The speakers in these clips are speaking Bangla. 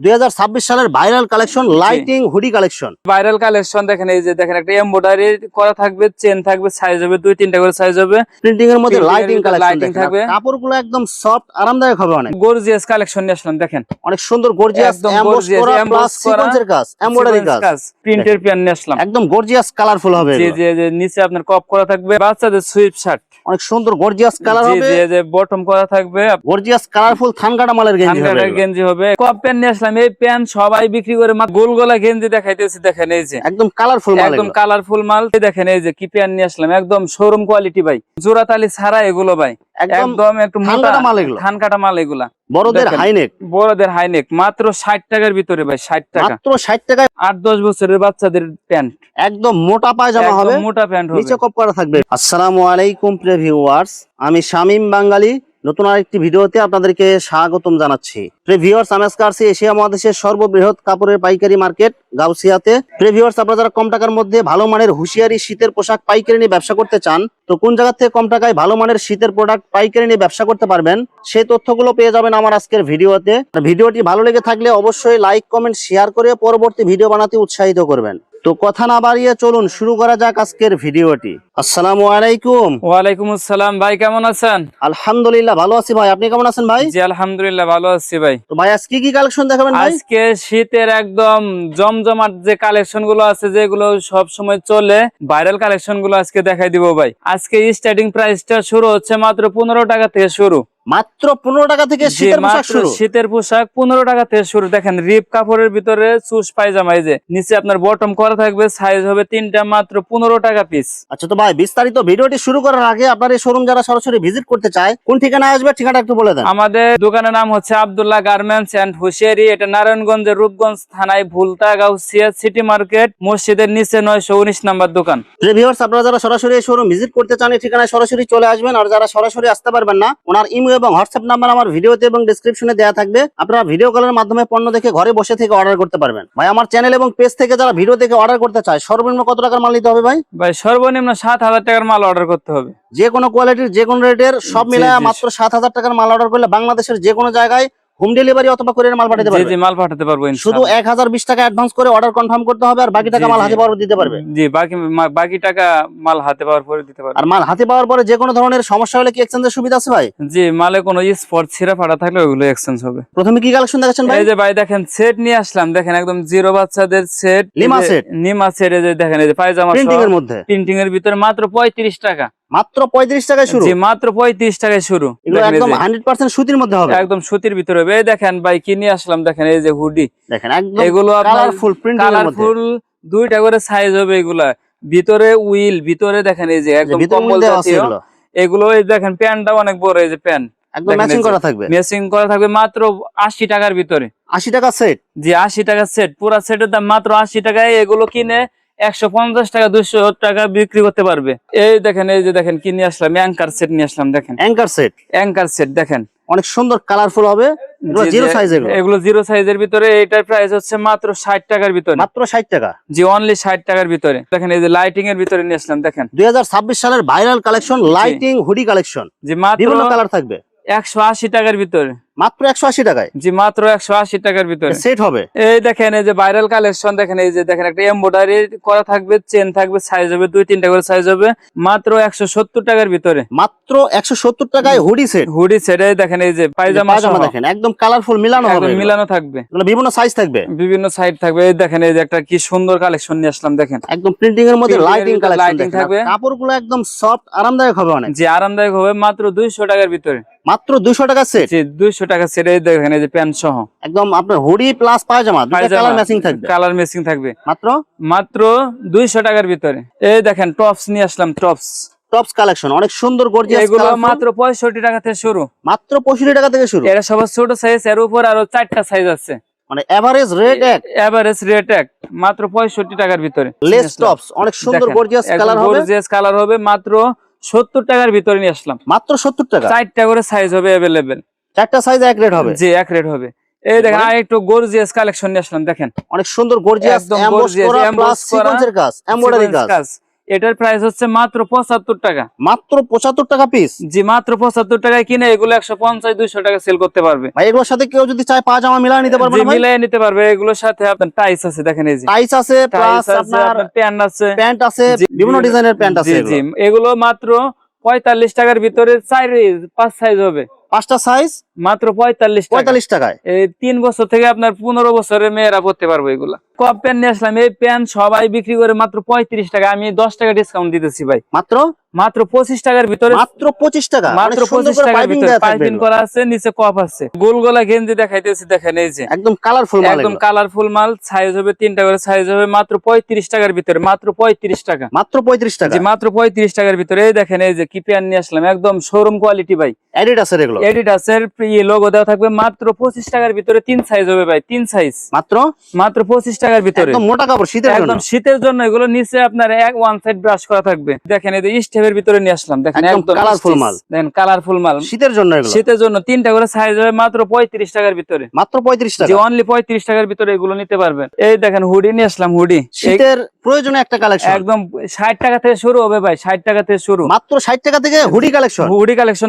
দুই হাজার ছাব্বিশ সালের viral collection lighting hoodie collection viral collection দেখেন এই যে দেখেন একটা এমব্রয়ডারি করা থাকবে চেন থাকবে সাইজ হবে দুই তিনটা করে সাইজ হবে। প্রিন্টিং এর মধ্যে লাইটিং কালেকশন থাকবে। কাপড়গুলো একদম সফট আরামদায়ক হবে অনেক। গর্জিয়াস কালেকশন নিয়ে আসলাম দেখেন। অনেক সুন্দর গর্জিয়াস একদম এমবোস করা প্লাস সিকোয়েন্সের কাজ এমব্রয়ডারি কাজ। প্রিন্টের প্যান নিয়ে আসলাম। একদম গর্জিয়াস কালারফুল হবে এগুলো। যে যে নিচে আপনার কপ করা থাকবে বাচ্চাদের সুইপ শার্ট অনেক সুন্দর গর্জিয়াস কালার হবে। যে যে বটম করা থাকবে। গর্জিয়াস কালারফুল থানকাটা মালের গেঞ্জি হবে গেঞ্জি হবে। কপ প্যান্ট নিয়ে আসলাম এই প্যান্ট সবাই বিক্রি করে গোল গলা গেঞ্জি দেখাইতেছি দেখেন এই যে। একদম কালারফুল মাল একদম কালারফুল মাল। দেখেন এই যে কি প্যান্ট নিয়ে আসলাম একদম শোরুম কোয়ালিটি ভাই। জোড়াতালি ছাড়া এগুলো ভাই। একদম একটু মোটা মাল এগুলো। ধান কাটা মাল এগুলা। বড়দের হাইনেক বড়দের হাইনেক মাত্র ষাট টাকার ভিতরে ভাই ষাট টাকা। মাত্র ষাট টাকায় আট দশ বছরের বাচ্চাদের প্যান্ট। একদম মোটা পায়জামা হবে। মোটা প্যান্ট হবে। নিচে কপ করা থাকবে। আসসালামু আলাইকুম প্রিয় ভিউয়ার্স আমি শামিম বাঙালি। নতুন আরেকটি ভিডিওতে আপনাদেরকে স্বাগতম জানাচ্ছি। প্রিয় ভিউয়ার্স আমি আজকে আসছি এশিয়া মহাদেশের সর্ববৃহৎ কাপড়ের পাইকারি মার্কেট গাউসিয়াতে। প্রিয় ভিউয়ার্স আপনারা যারা কম টাকার মধ্যে ভালো মানের হুঁশিয়ারি শীতের পোশাক পাইকারি নিয়ে ব্যবসা করতে চান, তো কোন জায়গা থেকে কম টাকায় ভালো মানের শীতের প্রোডাক্ট পাইকারি নিয়ে ব্যবসা করতে পারবেন সেই তথ্যগুলো পেয়ে যাবেন আমার আজকের ভিডিওতে। ভিডিওটি ভালো লেগে থাকলে অবশ্যই লাইক কমেন্ট শেয়ার করে পরবর্তী ভিডিও বানাতে উৎসাহিত করবেন। তো কথা না বাড়িয়ে চলুন শুরু করা যাক আজকের ভিডিওটি। আসসালামু আলাইকুম। ওয়ালাইকুম আসসালাম। ভাই কেমন আছেন? আলহামদুলিল্লাহ ভালো আছি ভাই। আপনি কেমন আছেন ভাই? জি আলহামদুলিল্লাহ ভালো আছি ভাই। তো ভাই আজকে কি কালেকশন দেখাবেন ভাই? আজকে শীতের একদম জমজমাট যে কালেকশনগুলো আছে যেগুলো সব সময় চলে ভাইরাল কালেকশনগুলো আজকে দেখাই দিব ভাই। আজকে স্টার্টিং প্রাইসটা শুরু হচ্ছে মাত্র পনেরো টাকা থেকে শুরু। মাত্র পনেরো টাকা থেকে শীতের পোশাক শুরু। শীতের পোশাক পনেরো টাকা থেকে শুরু। দেখেন রিপ কাপড়ের ভিতরে চুস পায়জামা এই যে নিচে আপনার বটম করা থাকবে সাইজ হবে তিনটা মাত্র পনেরো টাকা পিস আচ্ছা তো ভাই বিস্তারিত ভিডিওটি শুরু করার আগে আপনার এই শোরুম যারা সরাসরি ভিজিট করতে চায় কোন ঠিকানা আসবে ঠিকানা একটু বলে দেন। আমাদের দোকানের নাম হচ্ছে আবদুল্লাহ গার্মেন্টস এন্ড হুশিয়ারি। এটা নারায়ণগঞ্জের রূপগঞ্জ থানায় ভুলতা গাউসিয়া সিটি মার্কেট মসজিদের নিচে নয়শো উনিশ নাম্বার দোকান। আপনারা যারা সরাসরি শোরুম ভিজিট করতে চান এই ঠিকানায় সরাসরি চলে আসবেন। আর যারা সরাসরি আসতে পারবেন না ওনার ইমো এবং হোয়াটসঅ্যাপ নাম্বার আমার ভিডিওতে এবং ডিসক্রিপশনে দেওয়া থাকবে। আপনারা ভিডিও কলের মাধ্যমে পণ্য দেখে ঘরে বসে থেকে অর্ডার করতে পারবেন। ভাই আমার চ্যানেল এবং পেজ থেকে যারা ভিডিও দেখে অর্ডার করতে চায় সর্বনিম্ন কত টাকার মাল নিতে হবে ভাই? ভাই সর্বনিম্ন সাত হাজার টাকার মাল অর্ডার করতে হবে। যে কোনো কোয়ালিটির যে কোনো রেটের সব মিলায় মাত্র সাত হাজার টাকার মাল অর্ডার করলে বাংলাদেশের যে কোনো জায়গায় হোম ডেলিভারি অথবা করে মাল পাঠাতে পারবে? জি মাল পাঠাতে পারব শুধু ইনশাআল্লাহ। এক হাজার বিশ টাকা অ্যাডভান্স করে অর্ডার কনফার্ম করতে হবে আর বাকি টাকা মাল হাতে পাওয়ার দিতে পারবে। জি বাকি বাকি টাকা মাল হাতে পাওয়ার পরে দিতে পারবে। আর মাল হাতে পাওয়ার পরে যে কোনো ধরনের সমস্যা হলে কি এক্সচেঞ্জের সুবিধা আছে ভাই? জি মালে কোনো স্পট ছিঁড়া ফাটা থাকলে ওগুলো এক্সচেঞ্জ হবে। প্রথমে কি কালেকশন দেখাচ্ছেন ভাই? এই যে ভাই দেখেন সেট নিয়ে আসলাম। দেখেন একদম জিরো বাচ্চাদের সেট লিমা set? নিমা সেট এই যে দেখেন এই যে পায়জামা প্রিন্টিং এর মধ্যে। প্রিন্টিং এর ভিতরে মাত্র পঁয়ত্রিশ টাকা। মাত্র পঁয়ত্রিশ টাকায় শুরু। মাত্র পঁয়ত্রিশ টাকায় শুরু। একদম হান্ড্রেড পার্সেন্ট সুতির মধ্যে হবে। একদম সুতির ভিতরে হবে। এই দেখেন ভাই কি নিয়ে আসলাম? দেখেন এই যে হুডি। দেখেন এগুলো আপনার কালারফুল প্রিন্টিং কালারফুল দুইটা করে সাইজ হবে এগুলা। ভিতরে উইল ভিতরে দেখেন এই যে একদম কম্বল জাতীয়। এগুলো। এই দেখেন প্যান্টটা অনেক বড় এই যে প্যান্ট একদম ম্যাচিং করা থাকবে। মেসিং করা থাকবে মাত্র আশি টাকার ভিতরে। আশি টাকা সেট জি আশি টাকা সেট পুরা সেটের দাম মাত্র আশি টাকায়। এগুলো কিনে একশো পঞ্চাশ টাকা দুশো টাকা বিক্রি করতে পারবে। এই দেখেন এই যে দেখেন কি নিয়ে আসলাম অ্যাঙ্কার সেট নিয়ে আসলাম দেখেন। Anchor set? অ্যাঙ্কার সেট দেখেন। অনেক সুন্দর কালারফুল হবে। এগুলো জিরো সাইজের ভিতরে এটার প্রাইস হচ্ছে মাত্র ষাট টাকার ভিতরে। মাত্র ষাট টাকা। জি অনলি ষাট টাকার ভিতরে। দেখেন এই যে লাইটিং এর ভিতরে নিয়ে আসলাম দেখেন। দুই হাজার ছাব্বিশ সালের viral collection lighting hoodie collection যে মাত্র কালার থাকবে। একশো আশি টাকার ভিতরে। মাত্র একশো আশি টাকায়। জি মাত্র একশো আশি টাকার ভিতরে। সেট হবে? এই দেখেন এই যে ভাইরাল কালেকশন দেখেন এই যে দেখেন একটা এমব্রয়ডারি করা থাকবে চেন থাকবে সাইজ হবে দুই তিনটা করে সাইজ হবে মাত্র একশো সত্তর টাকার ভিতরে। মাত্র একশো সত্তর টাকায় হুডি সেট হুডি সেট এই দেখেন এই যে পায়জামা পায়জামা দেখেন একদম কালারফুল মিলানো হবে মিলানো থাকবে। বিভিন্ন সাইজ থাকবে। বিভিন্ন সাইড থাকবে এই দেখেন এই যে একটা কি সুন্দর কালেকশন নিয়ে আসলাম দেখেন। একদম প্রিন্টিং এর মধ্যে লাইটিং কালেকশন থাকবে। কাপড়গুলো একদম সফট আরামদায়ক হবে অনেক। যে আরামদায়ক হবে মাত্র দুইশো টাকার ভিতরে। মাত্র দুইশো টাকা সেট দুইশো টাকা সেট দেখেন এই যে প্যান্ট সহ। একদম আপনার হুডি প্লাস পায়জামা দুটো কালার ম্যাচিং থাকবে। কালার ম্যাচিং থাকবে। মাত্র? মাত্র দুইশো টাকার ভিতরে। এই দেখেন টপস নিয়ে আসলাম টপস টপস কালেকশন অনেক সুন্দর গর্জিয়াস এগুলো মাত্র পঁয়ষট্টি টাকা থেকে শুরু। মাত্র পঁয়ষট্টি টাকা থেকে শুরু। এরা সবার ছোট সাইজ এর উপর আরও চারটা সাইজ আছে। মানে এভারেজ রেট এক। এভারেজ রেট এক মাত্র পঁয়ষট্টি টাকার ভিতরে। লেস টপস অনেক সুন্দর গর্জিয়াস কালার হবে। গর্জিয়াস কালার হবে মাত্র সত্তর টাকার ভিতরে নিয়ে আসলাম। মাত্র সত্তর টাকা। চারটা করে সাইজ হবে অ্যাভেলেবেল চারটা সাইজ এক রেট হবে। জি এক রেট হবে। এই দেখেন আর একটু গর্জিয়াস কালেকশন নিয়ে আসলাম দেখেন। অনেক সুন্দর গর্জিয়াস একদম এমবোস করা emboss সিকোয়েন্সের কাজ এমব্রয়ডারি কাজ। এটার প্রাইস হচ্ছে মাত্র পঁচাত্তর টাকা। মাত্র পঁচাত্তর টাকা পিস জি মাত্র পঁচাত্তর টাকায় কিনে এগুলো একশো পঞ্চাশ দুইশো টাকা সেল করতে পারবে। ভাই এগুলোর সাথে কেউ যদি চায় পাজামা মিলা নিতে পারবে মিলাই নিতে পারবে। এগুলোর সাথে আপনার টাইস আছে দেখেন এই যে। টাইস আছে প্লাস আপনার প্যান্ট আছে। প্যান্ট আছে বিভিন্ন ডিজাইনের প্যান্ট আছে জি। এগুলো। মাত্র পঁয়তাল্লিশ টাকার ভিতরে চার পাঁচ সাইজ হবে। পাঁচটা সাইজ মাত্র পঁয়তাল্লিশ পঁয়তাল্লিশ টাকায়? এই তিন বছর থেকে আপনার পনেরো বছরের মেয়েরা পড়তে পারবে এগুলা। কপ প্যান্ট নিয়ে আসলাম এই প্যান্ট সবাই বিক্রি করে মাত্র পঁয়ত্রিশ টাকা। আমি দশ টাকা ডিসকাউন্ট দিতেছি ভাই। মাত্র? মাত্র পঁচিশ টাকার ভিতরে মাত্র পঁচিশ টাকা? মাত্র পঁচিশ টাকার ভিতরে পাইপিং করা আছে নিচে কপ আছে। গোল গলা গেঞ্জি দেখাইতেছি দেখেন এই যে। একদম কালারফুল মাল একদম কালারফুল মাল সাইজ হবে তিনটা করে সাইজ হবে মাত্র পঁয়ত্রিশ টাকার ভিতরে মাত্র পঁয়ত্রিশ টাকা। মাত্র পঁয়ত্রিশ টাকা? মাত্র পঁয়ত্রিশ টাকার ভিতরে এই দেখেন এই যে কি প্যান্ট নিয়ে আসলাম একদম শোরুম কোয়ালিটি ভাই। অ্যাডিডাসের এগুলো। এডিডাসের লোগো দেওয়া থাকবে মাত্র পঁচিশ টাকার ভিতরে তিন সাইজ হবে ভাই তিন সাইজ মাত্র? মাত্র পঁচিশ টাকার ভিতরে। মোটা কাপড় শীতের একদম শীতের জন্য এগুলো নিচে আপনার এক ওয়ান সাইড ব্রাশ করা থাকবে। দেখেন এই স্টেপের ভিতরে নিয়ে আসলাম। দেখেন একদম একদম মাল। দেখেন কালারফুল মাল। শীতের জন্য শীতের জন্য তিনটা করে সাইজ হবে মাত্র পঁয়ত্রিশ টাকার ভিতরে। মাত্র পঁয়ত্রিশ টাকা। অনলি পঁয়ত্রিশ টাকার ভিতরে এগুলো নিতে পারবেন। এই দেখেন হুডি নিয়ে আসলাম হুডি শীতের প্রয়োজনে একটা কালেকশন একদম ষাট টাকা থেকে শুরু হবে ভাই ষাট টাকা থেকে শুরু। মাত্র ষাট টাকা থেকে হুডি কালেকশন হুডি কালেকশন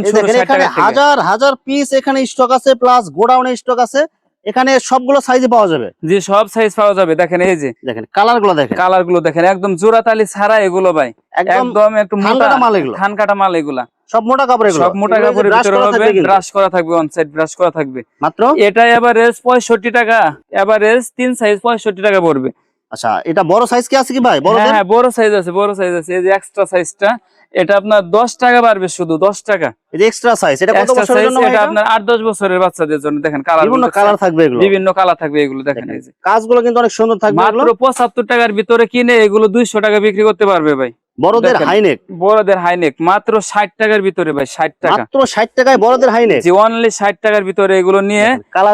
হাজার হাজার পিস এখানে স্টক আছে প্লাস গোডাউনে স্টক আছে এখানে সবগুলো সাইজে পাওয়া যাবে। জি সব সাইজ পাওয়া যাবে। দেখেন এই যে দেখেন কালারগুলো দেখেন। কালারগুলো দেখেন একদম জোড়া তালি ছাড়া এগুলো ভাই। একদম একটু মোটা মাল এগুলো। ধান কাটা মাল এগুলা। সব মোটা কাপড় এগুলো। সব মোটা কাপড়ের ভিতরে হবে ব্রাশ করা থাকবে অন সাইড ব্রাশ করা থাকবে। মাত্র? এটা এভারেজ পঁয়ষট্টি টাকা। এভারেজ তিন সাইজ পঁয়ষট্টি টাকা পড়বে। আচ্ছা এটা বড় সাইজ কি আছে কি ভাই? বড় হ্যাঁ হ্যাঁ বড় সাইজ আছে বড় সাইজ আছে। এই যে এক্সট্রা সাইজটা এটা আপনার দশ টাকা বাড়বে শুধু দশ টাকা। এই এক্সট্রা সাইজ এটা কত বছরের জন্য এটা এটা? আপনার আট দশ বছরের বাচ্চাদের জন্য দেখেন কালার বিভিন্ন কালার থাকবে এগুলো। বিভিন্ন কালার থাকবে এগুলো দেখেন এই যে। কাজগুলো কিন্তু অনেক সুন্দর থাকবে মাত্র পঁচাত্তর টাকার ভিতরে কিনে এগুলো দুইশো টাকা বিক্রি করতে পারবে ভাই। বড়দের হাইনেক বড়দের হাইনেক মাত্র ষাট টাকার ভিতরে ভাই ষাট টাকা। মাত্র ষাট টাকায় বড়দের হাইনেক যে অনলি ষাট টাকার ভিতরে এগুলো নিয়ে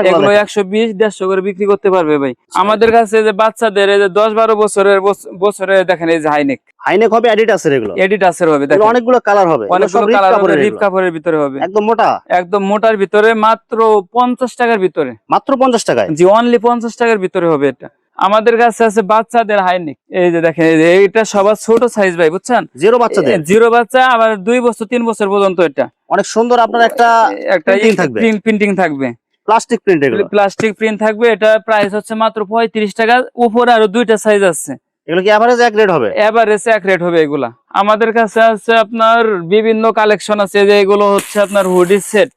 এগুলো একশো বিশ দেড়শো করে বিক্রি করতে পারবে ভাই। আমাদের কাছে যে বাচ্চাদের এই যে দশ বারো বছরের বছ- বছরে দেখেন এই যে হাইনেক হাইনেক হবে অ্যাডিডাসের এগুলো। এডিটাসের হবে দেখেন। অনেকগুলো কালার হবে। অনেকগুলো কালার হবে কাপড়ের রিপ কাপড়ের ভিতরে হবে। একদম মোটা। একদম মোটার ভিতরে মাত্র পঞ্চাশ টাকার ভিতরে। মাত্র পঞ্চাশ টাকায়? জি অনলি পঞ্চাশ টাকার ভিতরে হবে এটা। আমাদের কাছে আছে বাচ্চাদের হাইনিক। এই যে দেখেন এই এইটা সবার ছোট সাইজ ভাই বুঝছেন? জিরো বাচ্চাদের? জিরো বাচ্চা আবার দুই বছর তিন বছর পর্যন্ত এটা। অনেক সুন্দর আপনার একটা একটা প্রিন্টিং থাকবে। প্লাস্টিক প্রিন্ট এগুলো। প্লাস্টিক প্রিন্ট থাকবে এটা প্রাইস হচ্ছে মাত্র পঁয়ত্রিশ টাকা উপরে আরও দুইটা সাইজ আছে। এগুলো কি এভারেজ এক রেট হবে? এভারেজ এক রেট হবে এগুলা। আমাদের কাছে আছে আপনার বিভিন্ন কালেকশন আছে যে এগুলো হচ্ছে আপনার hoodie set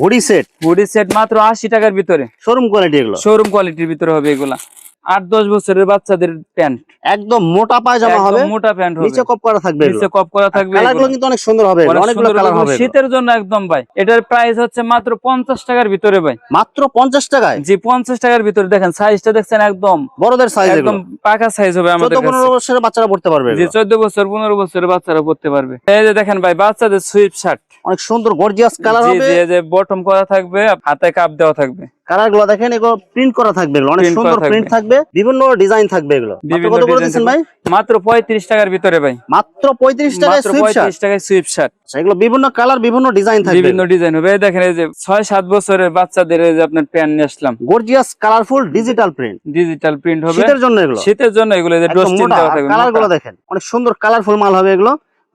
hoodie set hoodie set মাত্র আশি টাকার ভিতরে। শোরুম কোয়ালিটি এগুলো? শোরুম কোয়ালিটির ভিতরে হবে এগুলা। আট দশ বছরের বাচ্চাদের প্যান্ট। একদম মোটা পায়জামা হবে মোটা প্যান্ট হবে। নিচে কপ করা থাকবে নিচে কপ করা থাকবে কিন্তু অনেক সুন্দর হবে অনেকগুলো কালার হবে। শীতের জন্য একদম ভাই এটার প্রাইস হচ্ছে মাত্র পঞ্চাশ টাকার ভিতরে ভাই। মাত্র পঞ্চাশ টাকায়? জি পঞ্চাশ টাকার ভিতরে দেখেন সাইজটা দেখছেন একদম বড়দের সাইজ একদম পাকা সাইজ হবে আমাদের পনেরো বছরের বাচ্চারা পড়তে পারবে জি এগুলো। চোদ্দ বছর পনেরো বছরের বাচ্চারা পড়তে পারবে। এই যে দেখেন ভাই বাচ্চাদের সুইপ শার্ট অনেক সুন্দর গর্জিয়াস কালার হবে। জি বটম করা থাকবে হাতে কাপ দেওয়া থাকবে। কালারগুলো দেখেন এগুলো প্রিন্ট করা থাকবে অনেক সুন্দর প্রিন্ট থাকবে। বিভিন্ন ডিজাইন থাকবে এগুলো। কত করে দিচ্ছেন ভাই? মাত্র পঁয়ত্রিশ টাকার ভিতরে ভাই। মাত্র পঁয়ত্রিশ টাকায় পঁয়ত্রিশ টাকায় সুইপ শার্ট এগুলো বিভিন্ন কালার বিভিন্ন ডিজাইন থাকবে। বিভিন্ন ডিজাইন হবে। দেখেন এই যে ছয় সাত বছরের বাচ্চাদের এই যে আপনার প্যান্ট নিয়ে আসলাম। Gorgeous colourful digital print digital print হবে। শীতের জন্য এগুলো। শীতের জন্য এগুলো কালারগুলো দেখেন অনেক সুন্দর কালারফুল মাল হবে এগুলো।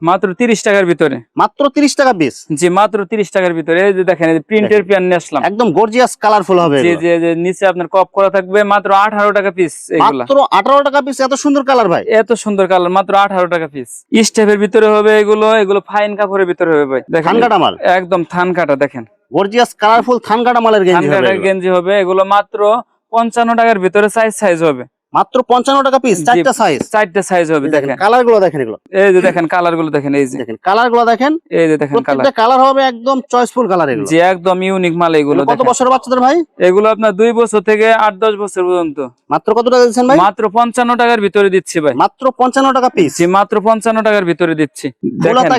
মাত্র তিরিশ টাকার ভিতরে। মাত্র তিরিশ টাকা পিস জি মাত্র তিরিশ টাকার ভিতরে। এই যে দেখেন প্রিন্টের প্যান্ট নিয়ে আসলাম। একদম গর্জিয়াস কালারফুল হবে জি এগুলো। জি যে নিচে আপনার কপ করা থাকবে মাত্র আঠারো টাকা পিস এগুলা। মাত্র আঠারো টাকা পিস এত সুন্দর কালার ভাই। এত সুন্দর কালার মাত্র আঠারো টাকা পিস স্টেপের ভিতরে হবে এগুলো এগুলো ফাইন কাপড়ের ভিতরে হবে ভাই। দেখেন মাল। একদম থান কাটা দেখেন। গর্জিয়াস কালারফুল থানকাটা মালের থান গেঞ্জি হবে গেঞ্জি হবে এগুলো মাত্র পঞ্চান্ন টাকার ভিতরে সাইজ সাইজ হবে। মাত্র পঞ্চান্ন টাকা পিস চারটা সাইজ চারটে সাইজ হবে দেখেন। কালারগুলো দেখেন এগুলো। এই যে দেখেন কালারগুলো দেখেন এই যে। দেখেন কালারগুলো দেখেন এই যে দেখেন কালার কালার হবে একদম চয়েসফুল কালার এগুলো। যে একদম ইউনিক মাল এগুলো কত। বছরের বাচ্চাদের ভাই? এগুলো আপনার দুই বছর থেকে আট দশ বছর পর্যন্ত। মাত্র কত টাকা দিচ্ছেন ভাই? মাত্র পঞ্চান্ন টাকার ভিতরে দিচ্ছি ভাই। মাত্র পঞ্চান্ন টাকা পিস জি মাত্র পঞ্চান্ন টাকার ভিতরে দিচ্ছি।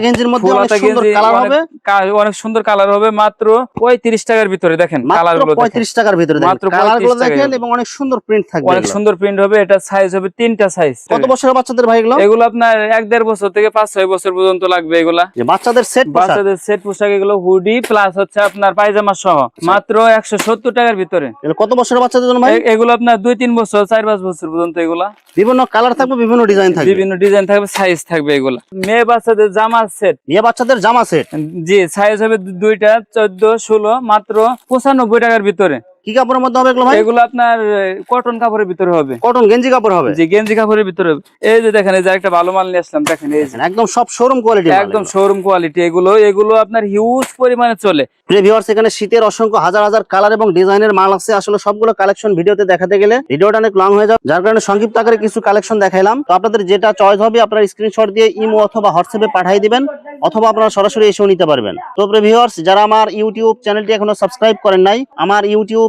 গেঞ্জির মধ্যে অনেক সুন্দর কালার হবে। অনেক সুন্দর কালার হবে মাত্র পঁয়ত্রিশ টাকার ভিতরে দেখেন কালারগুলো পঁয়ত্রিশ টাকার ভিতরে মাত্র কালারগুলো দেখেন এবং অনেক সুন্দর প্রিন্ট থাকবে অনেক সুন্দর প্রিন্ট হবে এটা সাইজ হবে তিনটা সাইজ কত বছরের বাচ্চাদের ভাই এগুলো? এগুলো আপনার এক দেড় বছর থেকে পাঁচ ছয় বছর পর্যন্ত লাগবে এগুলা। বাচ্চাদের সেট বাচ্চাদের সেট পোশাক এগুলো হুডি প্লাস হচ্ছে আপনার পায়জামা সহ। মাত্র একশো সত্তর টাকার ভিতরে। কত বছরের বাচ্চাদের জন্য ভাই? এগুলো আপনার দুই তিন বছর চার পাঁচ বছর পর্যন্ত এগুলা। বিভিন্ন কালার থাকবে বিভিন্ন ডিজাইন থাকবে। বিভিন্ন ডিজাইন থাকবে সাইজ থাকবে এগুলা। মেয়ে বাচ্চাদের জামা সেট বিয়ে বাচ্চাদের জামা সেট জি সাইজ হবে দুইটা চোদ্দ ষোলো মাত্র পঁচানব্বই টাকার ভিতরে। কি কাপড়ের মধ্যে হবে এগুলো ভাই? এগুলো আপনার কটন কাপড়ের ভিতরে হবে। কটন গেঞ্জি কাপড় হবে? জি গেঞ্জি কাপড়ের ভিতরে হবে। এই যে দেখেন এই যে একটা ভালো মাল নিয়ে আসলাম দেখেন এই যে। একদম সব শোরুম কোয়ালিটি একদম শোরুম কোয়ালিটি এগুলো এগুলো আপনার হিউজ পরিমাণে চলে। ভিউয়ার্স এখানে শীতের অসংখ্য হাজার হাজার কালার এবং ডিজাইনের মাল আছে। আসলে সবগুলো কালেকশন ভিডিওতে দেখাতে গেলে ভিডিওটা অনেক লং হয়ে যাবে। যার কারণে সংক্ষিপ্ত আকারে কিছু কালেকশন দেখাইলাম। তো আপনাদের যেটা চয়েস হবে আপনারা স্ক্রিনশট দিয়ে ইমো অথবা হোয়াটসঅ্যাপে পাঠিয়ে দিবেন অথবা আপনারা সরাসরি এসেও নিতে পারবেন। তো ভিউয়ার্স যারা আমার ইউটিউব চ্যানেলটি এখনও সাবস্ক্রাইব করেন নাই আমার YouTube